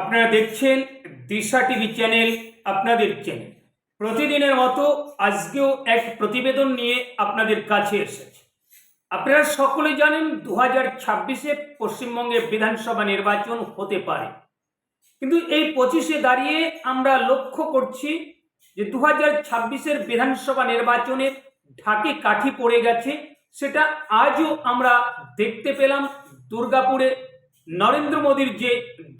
আপনারা দেখছেন Disha TV channel আপনাদের চ্যানেল। প্রতিদিনের মতো আজকেও এক প্রতিবেদন নিয়ে আপনাদের কাছে এসেছে। আপনারা সকলে জানেন দু হাজার ছাব্বিশে পশ্চিমবঙ্গে বিধানসভা নির্বাচন হতে পারে। কিন্তু এই পঁচিশে দাঁড়িয়ে আমরা লক্ষ্য করছি যে দু হাজার ছাব্বিশের বিধানসভা নির্বাচনে ঢাকে কাঠি পড়ে গেছে। সেটা আজও আমরা দেখতে পেলাম দুর্গাপুরে নরেন্দ্র মোদীর যে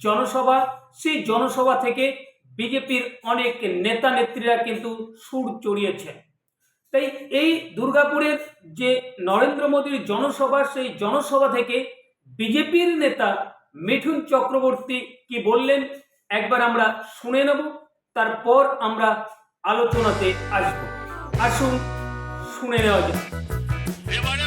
জনসভা, সেই জনসভা থেকে বিজেপির অনেক নেতা নেত্রীরা কিন্তু সুর চড়িয়েছেন। তাই এই দুর্গাপুরের যে নরেন্দ্র মোদীর জনসভা, সেই জনসভা থেকে বিজেপির নেতা মিঠুন চক্রবর্তী কি বললেন, একবার আমরা শুনে নেব, তারপর আমরা আলোচনাতে আসব। আসুন, শুনে নেওয়া যাক। এবারে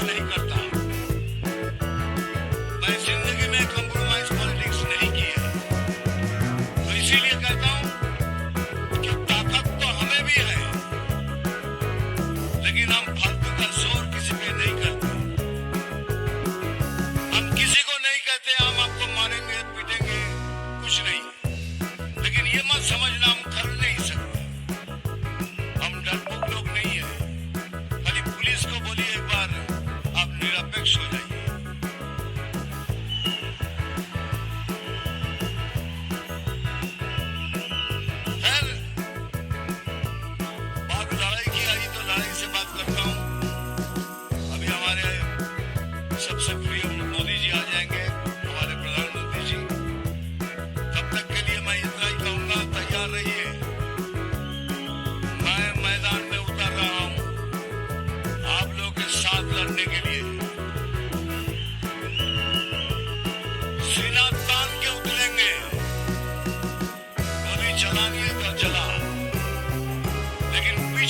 नहीं करता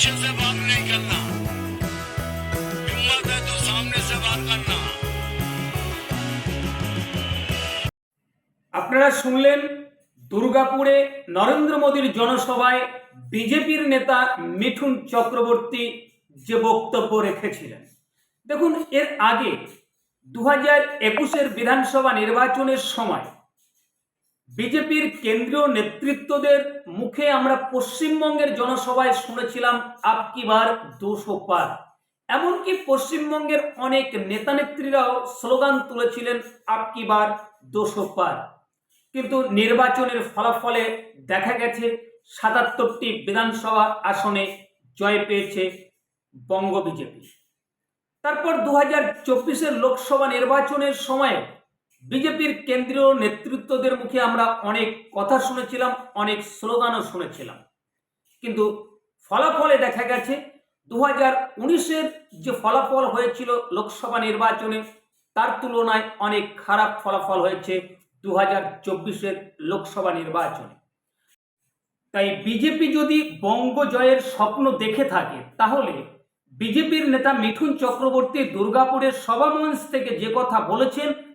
पीछे से वार नहीं करना हिम्मत है तो सामने से वार करना আপনারা শুনলেন দুর্গাপুরে নরেন্দ্র মোদীর জনসভায় বিজেপির নেতা মিঠুন চক্রবর্তী যে বক্তব্য রেখেছিলেন দেখুন এর আগে দু হাজার একুশের বিধানসভা নির্বাচনের সময় বিজেপির কেন্দ্রীয় নেতৃত্বদের মুখে আমরা পশ্চিমবঙ্গের জনসভায় শুনেছিলাম আপকি বার দুশো পার। এমনকি পশ্চিমবঙ্গের অনেক নেতানেত্রীরাও স্লোগান তুলেছিলেন আপকি বার দুশো পার। কিন্তু নির্বাচনের ফলাফলে দেখা গেছে, সাতাত্তরটি বিধানসভা আসনে জয় পেয়েছে বঙ্গ বিজেপি। তারপর দু হাজার চব্বিশের লোকসভা নির্বাচনের সময় বিজেপির কেন্দ্রীয় নেতৃত্বদের মুখে আমরা অনেক কথা শুনেছিলাম, অনেক স্লোগানও শুনেছিলাম। কিন্তু ফলাফলে দেখা গেছে দু হাজার উনিশের যে ফলাফল হয়েছিল লোকসভা নির্বাচনে, তার তুলনায় অনেক খারাপ ফলাফল হয়েছে দু হাজার চব্বিশের লোকসভা নির্বাচনে। তাই বিজেপি যদি বঙ্গ জয়ের স্বপ্ন দেখে থাকে, তাহলে বিজেপির নেতা মিঠুন চক্রবর্তী দুর্গাপুরের সভামঞ্চ থেকে যে কথা বলেছেন